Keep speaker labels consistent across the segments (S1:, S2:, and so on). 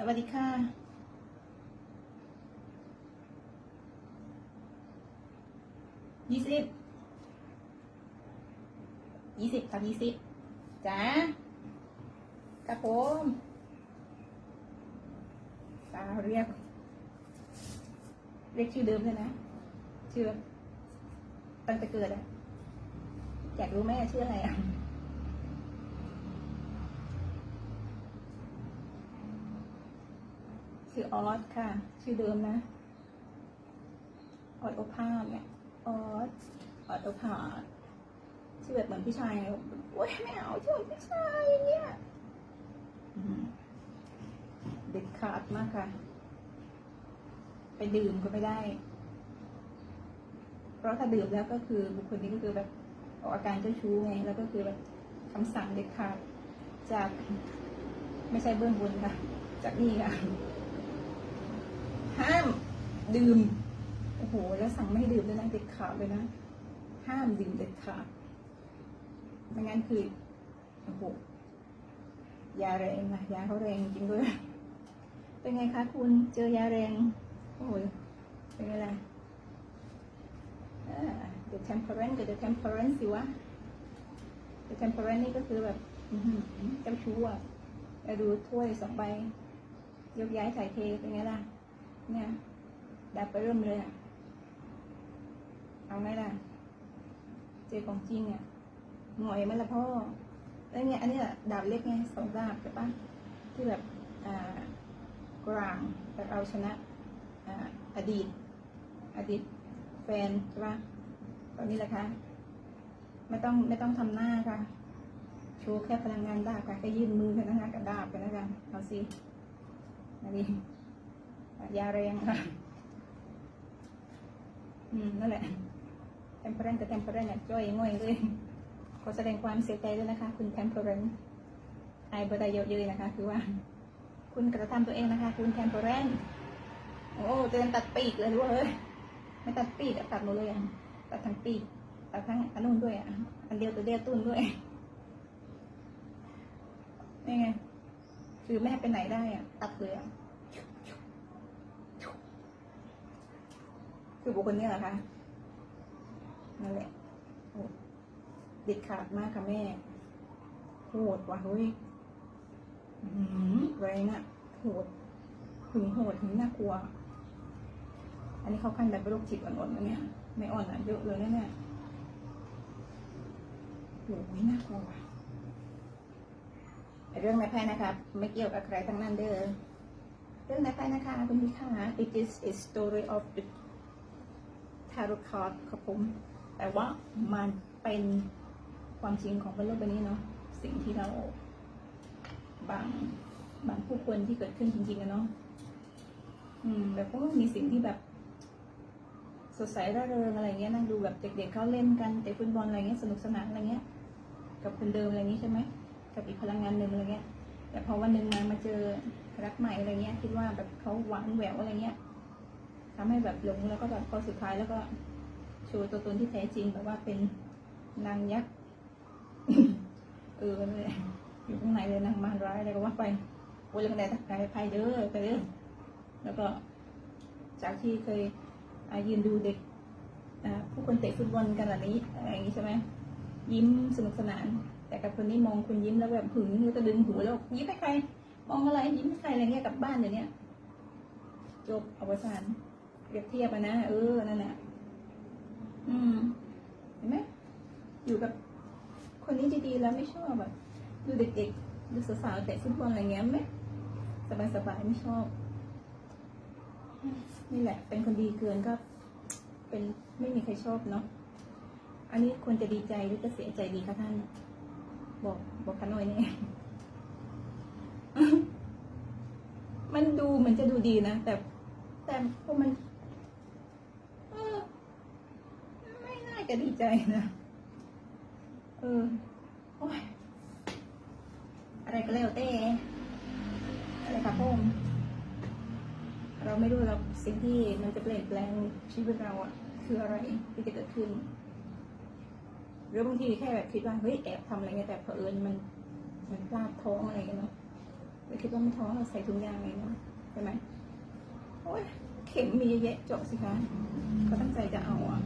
S1: สวัสดีค่ะ ยี่สิบ ยี่สิบครับยี่สิบจ้าครับผมตาเรียก เรียกชื่อเดิมเลยนะ ชื่อตั้งแต่เกิดอะอยากรู้แม่ชื่ออะไรอะ ชื่อออสค่ะ ชื่อเดิมนะ ออดโอภาสเนี่ย ออสออดโอภาสชื่อแบบเหมือนพี่ชายโอ้ยไม่เอาชื่อเหมือนพี่ชายเนี่ยเด็ดขาดมากค่ะ ไปดื่มก็ไม่ได้ เพราะถ้าดื่มแล้วก็คือบุคคลนี้ก็คือแบบออกอาการเจ้าชู้ไง แล้วก็คือแบบคำสั่งเด็ดขาดจากไม่ใช่เบื้องบนค่ะ จากนี่ค่ะ ห้ามดื่ม โอ้โห แล้วสั่งไม่ให้ดื่มด้วยนะเด็ดขาดเลยนะ ห้ามดื่มเด็ดขาด ไม่งั้นคือ โอ้โห ยาแรงนะยาเขาแรงจริงด้วย เป็นไงคะคุณ เจอยาแรง โอ้โหเป็นไงล่ะอ่า the temperance กับ the temperance สิวะ the temperance นี่ก็คือแบบเจ้าชู้อะดูถ้วยสองใบยกย้ายถ่ายเทเป็นไงล่ะ เนี่ยดับไปเริ่มเลยอะเอาไหมล่ะ เจอของจริงอะหน่อยไหมล่ะพ่อแล้วเนี่ยอันนี้ดาบเล็กไงสองดาบใช่ปะที่แบบอ่ากลางแต่เอาชนะอ่าอดีต อดีตแฟนใช่ปะตอนนี้แหละคะไม่ต้องไม่ต้องทำหน้าค่ะโชว์แค่พลังงานดาบค่ะแค่ยื่นมือแค่นั้นนะกับดาบกันแล้วกันเอาสิอันนี้ ยาแรงค่ะ อืม นั่นแหละเทมเพอร์เรนกับเทมเพอร์เรนเนี่ยจ้อยง่อยเลย ขอแสดงความเสียใจด้วยนะคะ คุณเทมเพอร์เรนไอ้บดายเยอะๆนะคะ คือว่า คุณกระทำตัวเองนะคะ คุณเทมเพอร์เรนโอ้เตือนตัดปีกเลยรู้เลยไม่ตัดปีกตัดหมดเลยอะตัดทั้งปีกตัดทั้งอันนู้นด้วยอะอันเดียวตัวเดียวตุ้นด้วยนี่ไงคือแม่ไปไหนได้อะตัดเลยอะ คือบุคคลนี้แหละคะนั่นแหละโอ้เด็ดขาดมากค่ะแม่โหดว่ะเฮ้ยหือแรงอะโหดหึงโหดหึงน่ากลัว อันนี้เขาขั้นแบบโรคจิตอ่อนๆนะเนี่ย ไม่อ่อนอะเยอะเลยนะเนี่ยโอ้ยน่ากลัวว่ะเรื่องในไพ่นะครับไม่เกี่ยวกับใครทั้งนั้นเด้อเรื่องในไพ่นะคะคุณพี่ค่ะ it is a story of the ทารุคาร์ดครับผม แต่ว่ามันเป็นความจริงของบนโลกใบนี้เนาะสิ่งที่เราบางบางผู้คนที่เกิดขึ้นจริงๆอะเนาะอืม แบบก็มีสิ่งที่แบบสดใสร่าเริงอะไรเงี้ยนั่งดูแบบเด็กๆเขาเล่นกันเตะฟุตบอลอะไรเงี้ยสนุกสนานอะไรเงี้ย กับคนเดิมอะไรเงี้ยใช่ไหมกับอีกพลังงานหนึ่งอะไรเงี้ย แต่พอวันหนึ่งมามาเจอรักใหม่อะไรเงี้ย คิดว่าแบบเขาหวานแหววอะไรเงี้ย ทำให้แบบหลงแล้วก็แบบพอสุดท้ายแล้วก็โชว์ตัวตนที่แท้จริงแบบว่าเป็นนางยักษ์เออนั่นแหละอยู่ข้างในเลยนางมารร้ายอะไรก็ว่าไปโอ้ยเรื่องไหนตายภัยเด้อไปเด้อแล้วก็ จากที่เคยยืนดูเด็กผู้คนเตะฟุตบอลกันแบบนี้อะไรอย่างนี้ใช่ไหมยิ้มสนุกสนาน แต่กับคนนี้มองคุณยิ้มแล้วแบบหึงแล้วก็ดึงหูแล้วยิ้มให้ใคร มองอะไรยิ้มให้ใครอะไรเงี้ยกลับบ้านเดี๋ยวนี้จบอวสาน เปรียบเทียบอะนะเออนั่นแหละอืม เห็นไหมอยู่กับคนนี้ดีๆแล้วไม่ชอบแบบดูเด็กๆดูสาวๆเตะฟุตบอลอะไรเงี้ยไหมสบายๆไม่ชอบ นี่แหละ เป็นคนดีเกินก็ เป็นไม่มีใครชอบเนาะอันนี้ควรจะดีใจหรือจะเสียใจดีคะท่าน บอกบอกกันหน่อยเนี่ยมันดูเหมือนจะดูดีนะ แต่แต่พอมันเออไม่น่า จะดีใจนะเออโอ้ยอะไรก็แล้วแต่อะไรครับผมเราไม่รู้เราสิ่งที่มันจะเปลี่ยนแปลงชีวิตเราอะคืออะไรที่จะเกิดขึ้น หรือบางทีแค่แบบคิดว่าเฮ้ยแอบทำอะไรเงี้ยแต่เผอิญมันมันพลาดท้องอะไรเงี้ยเนาะไม่คิดว่ามันท้องเราใส่ถุงยางไงเนาะใช่ไหมโอ้ยเข็มมีเยอะแยะเจาะสิคะก็ตั้งใจจะเอาอะ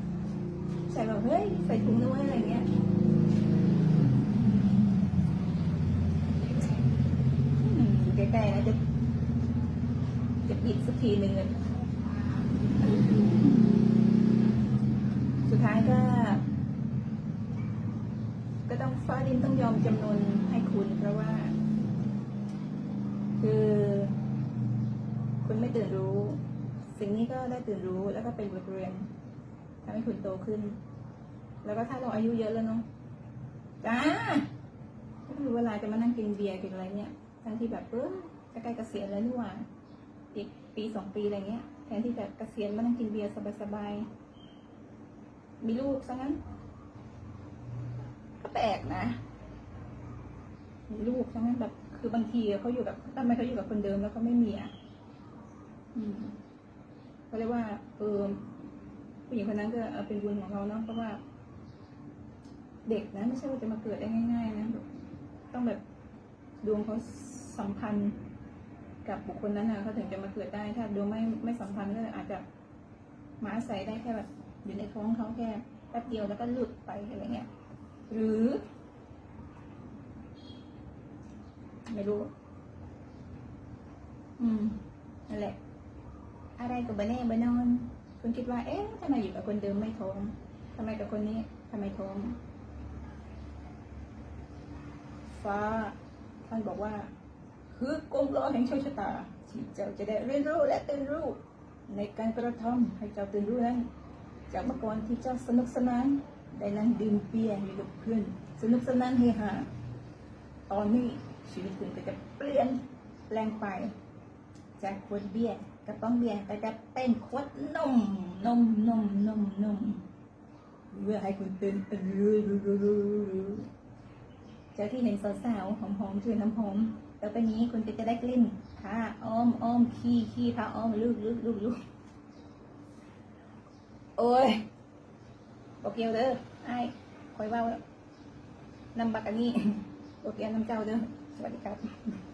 S1: ใส่แบบเฮ้ยใส่ถุงด้วยอะไรเงี้ยอืมอยู่ใกล้ๆนะจะจะบิดสักทีหนึ่งสุดท้ายก็ ก็ต้องฟ้าดินต้องยอมจำนวนให้คุณเพราะว่า คือ คุณไม่ตื่นรู้ สิ่งนี้ก็ได้ตื่นรู้แล้วก็เป็นบทเรียน ทำให้คุณโตขึ้น แล้วก็ถ้าเราอายุเยอะแล้วเนาะจ้าไม่รู้เวลาจะมานั่งกินเบียร์กินอะไรเนี่ยทั้งที่แบบเออจะใกล้เกษียณแล้วนี่หว่าอีกปีสองปีอะไรเงี้ยแทนที่จะเกษียณมานั่งกินเบียร์สบายๆมีลูกซะงั้น ก็แปลกนะมีลูกซะงั้นแบบ คือบางทีเขาอยู่กับทำไมเขาอยู่กับคนเดิมแล้วเขาไม่มีอะอืมเขาเรียกว่าเออ ผู้หญิงคนนั้นก็เออเป็นบุญของเราเนาะเพราะว่า เด็กนะไม่ใช่ว่าจะมาเกิดได้ง่าย ๆ นะต้องแบบดวงเขาสัมพันธ์กับบุคคลนั้นนะเขาถึงจะมาเกิดได้ถ้าดวงไม่ไม่สัมพันธ์ก็อาจจะมาอาศัยได้แค่แบบอยู่ในท้องเขาแค่แป๊บเดียวแล้วก็หลุดไปอะไรเงี้ยหรือ ไม่รู้ อืมนั่นแหละ อะไรกับบแน่บนอน คุณคิดว่า เอ๊ะทำไมอยู่กับคนเดิมไม่ท้องทำไมกับคนนี้ทำไมท้อง ฟ้าท่านบอกว่า คือกลมล้อแห่งโชคชะตาที่เจ้าจะได้เรียนรู้และตื่นรู้ ในการกระทำให้เจ้าตื่นรู้นั้นจากเมื่อก่อนที่เจ้าสนุกสนานได้นั่งดื่มเบียร์อยู่กับเพื่อนสนุกสนานเฮฮาตอนนี้ชีวิตคุณก็จะเปลี่ยนแปลงไป จากขวดเบียร์ กระป๋องเบียร์ก็จะเป็นขวดนมนมนมนมนมเพื่อให้คุณตื่นจากที่เห็นสาวๆหอมๆช่วยน้ำหอมแล้วไปนี้คุณก็จะได้กลิ่นผ้าอ้อมอ้อมขี้ขี้ผ้าอ้อมลูกลูกลูกลูกโอ้ยบอกเกียวเด้อไอ้คอยว่าแล้วนำบักอันนี้บอกเกียวน้ำเจ้าเด้อสวัสดีครับ